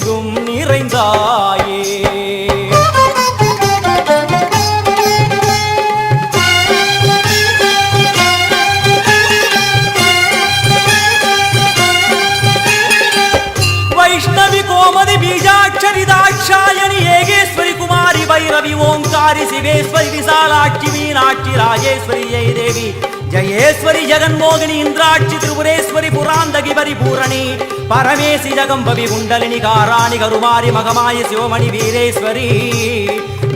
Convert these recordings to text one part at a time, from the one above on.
எங்கும் நிறைந்தாயே. வைஷ்ணவி கோமதி பீஜாட்சரி தாட்சாயணி ஏகேஸ்வரி குமாரி பைரவி ஓங்காரி சிவேஸ்வரி விசாலாட்சி மீனாட்சி ராஜேஸ்வரி ஜெய தேவி ஜயேஸ்வரி ஜெகன்மோகினி இந்திராட்சி திரிபுரேஸ்வரி புராந்தகி பரிபூரணி பரமேசி ஜகம்பவி குண்டலினி காராணி கருமாரி மகமாய சிவமணி வீரேஸ்வரி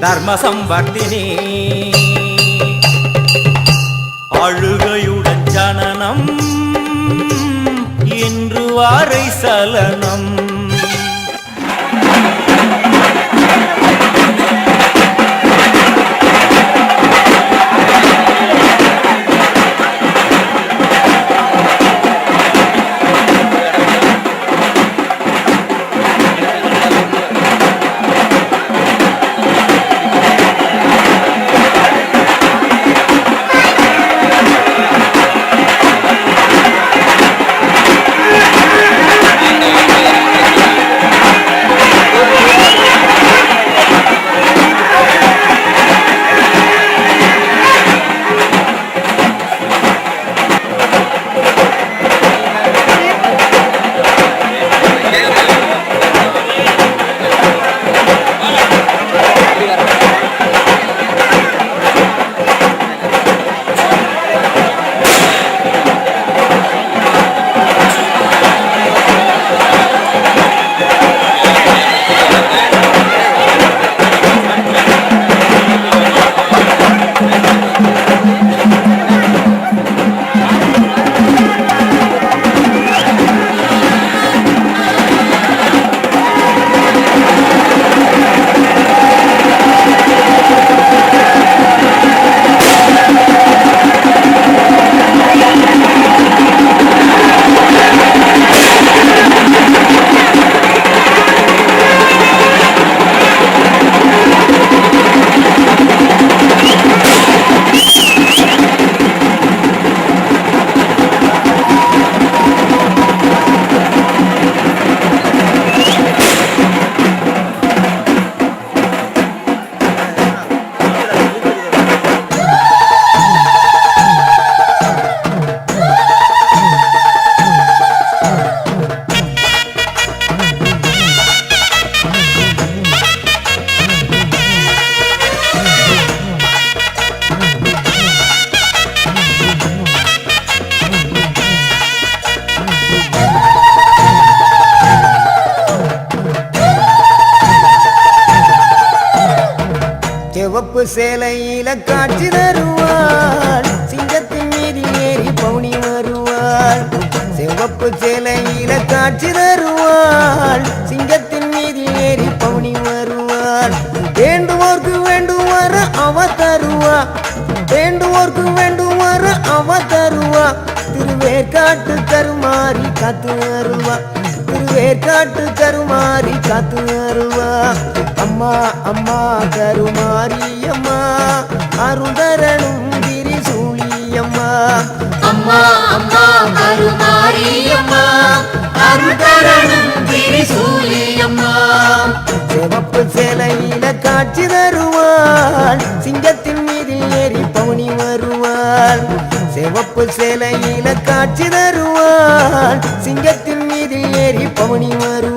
தர்ம சம்வர்த்தினி அழுகையுடன் ஜனனம் இன்று வாரை சலனம். சிவப்பு சேலையில காட்சி தருவாள். சிங்கத்தின் மீது ஏறி பவுனி வருவாள். சிவப்பு சேலையில காட்சி தருவாள். சிங்கத்தின் மீது ஏறி பவுனி வருவாள். வேண்டுவோர்க்கு வேண்டும் வர அவ தருவா. வேண்டுவோர்க்கு வேண்டும் வர அவ தருவா. திருவேற்காட்டு கருமாறி காத்து வருவா. திருவேற்காட்டு கருமாறி காத்து வருவா அம்மா அம்மா கருமாரி அம்மா. அருந்தரணும் திரிசூலி அம்மா. அம்மா அம்மா கருமாரியம்மா அருள்தரணும் திரிசூலியம்மா சிவப்பு சேலையில காட்சி தருவாள். சிங்கத்தின் மீது ஏறி பவுனி வருவாள். சிவப்பு சேலையில காட்சி தருவாள். சிங்கத்தின் பவனி வரும்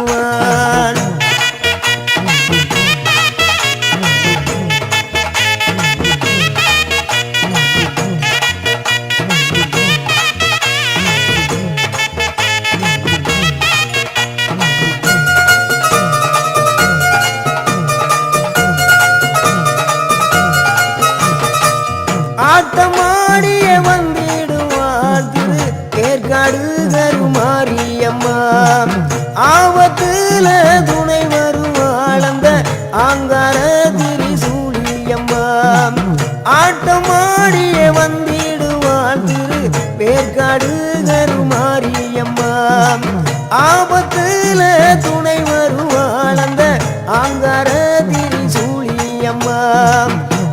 ஆட்டமாடிய வந்திடுவாள் திரு வேர்க்காடு கருமாரியம்மா. ஆபத்துல துணை வருவாள் அந்த ஆங்கார திரிசூலியம்மா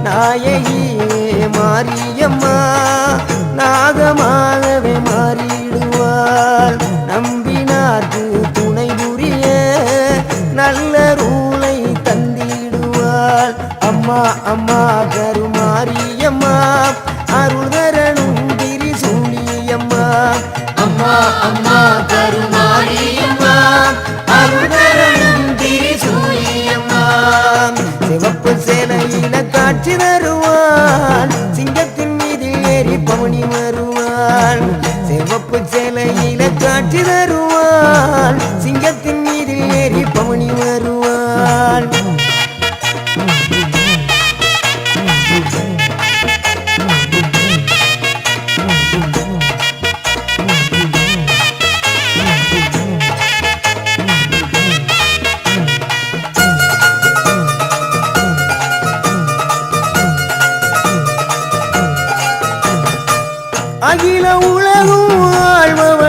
நாயகியே மாரியம்மா நாகமாகவே மாறிடுவாள். நம்பினார்க்கு துணை புரிய நல்ல ரூலை தந்திடுவாள். அம்மா அம்மா கரு சிவப்பு சேலையில காட்சி தருவாள். சிங்கத்தின் அகில உலகும் வாழ்பவளே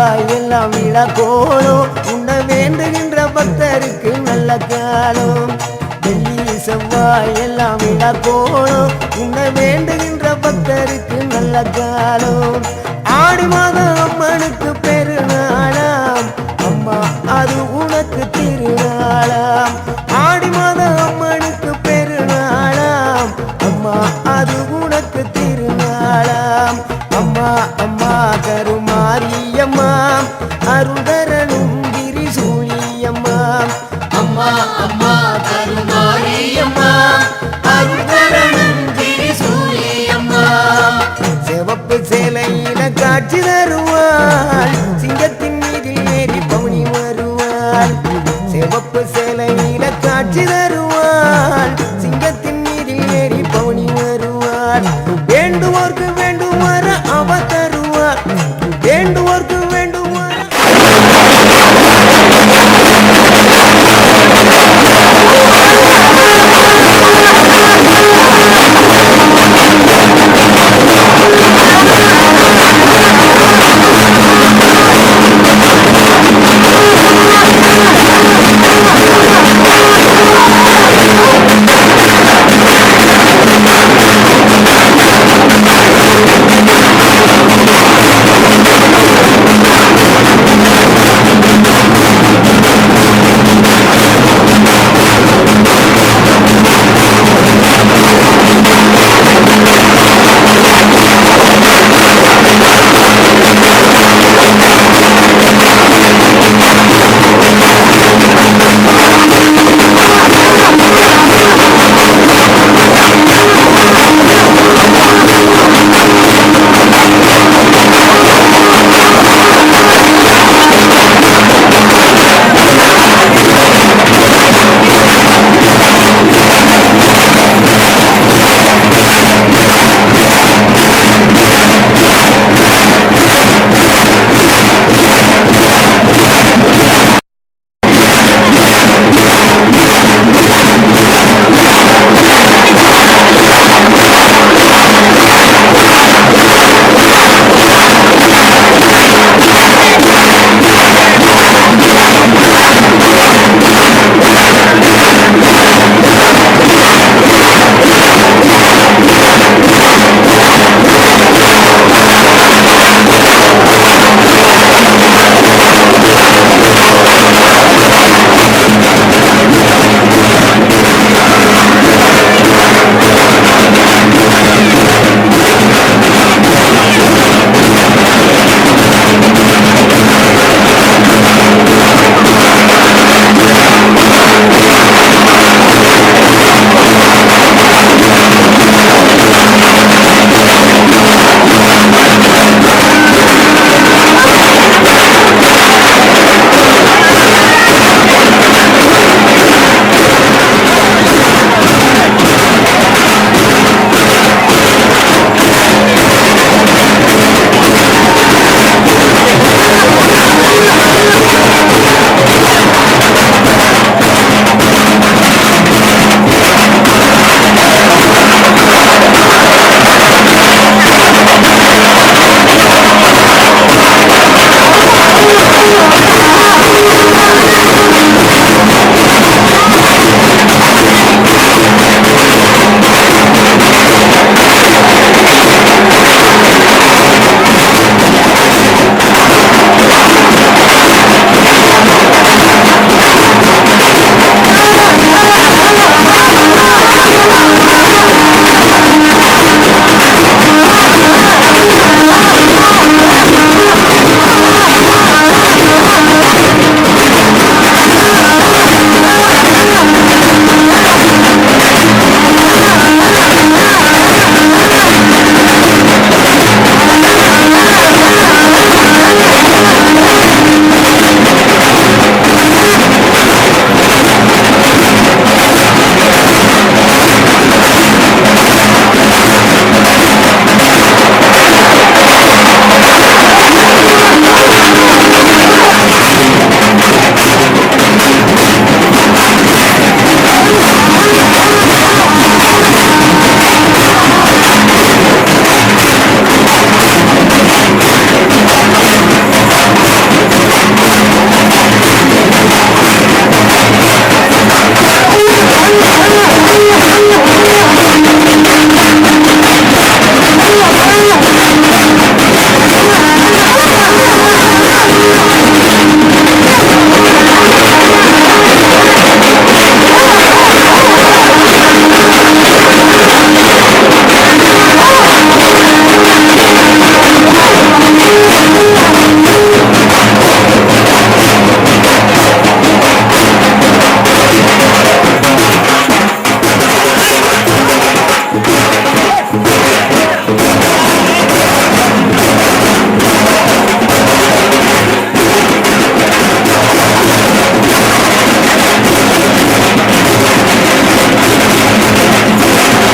செவ்வாய் எல்லாம் விழா கோலம் உன்னை வேண்டுகின்ற பக்தருக்கு நல்ல காலம் வெள்ளி செவ்வாய் எல்லாம் விழா கோலம் உன்னை வேண்டுகின்ற பக்தருக்கு நல்ல காலம் ஆடி மாதம் அம்மனுக்கு பெருநாளாம். அம்மா அது உனக்கு திருநாளாம். ஆடி மாதம் அம்மனுக்கு பெருநாளாம். அம்மா அது உனக்கு திருநாளாம். அம்மா அருள்தரணும்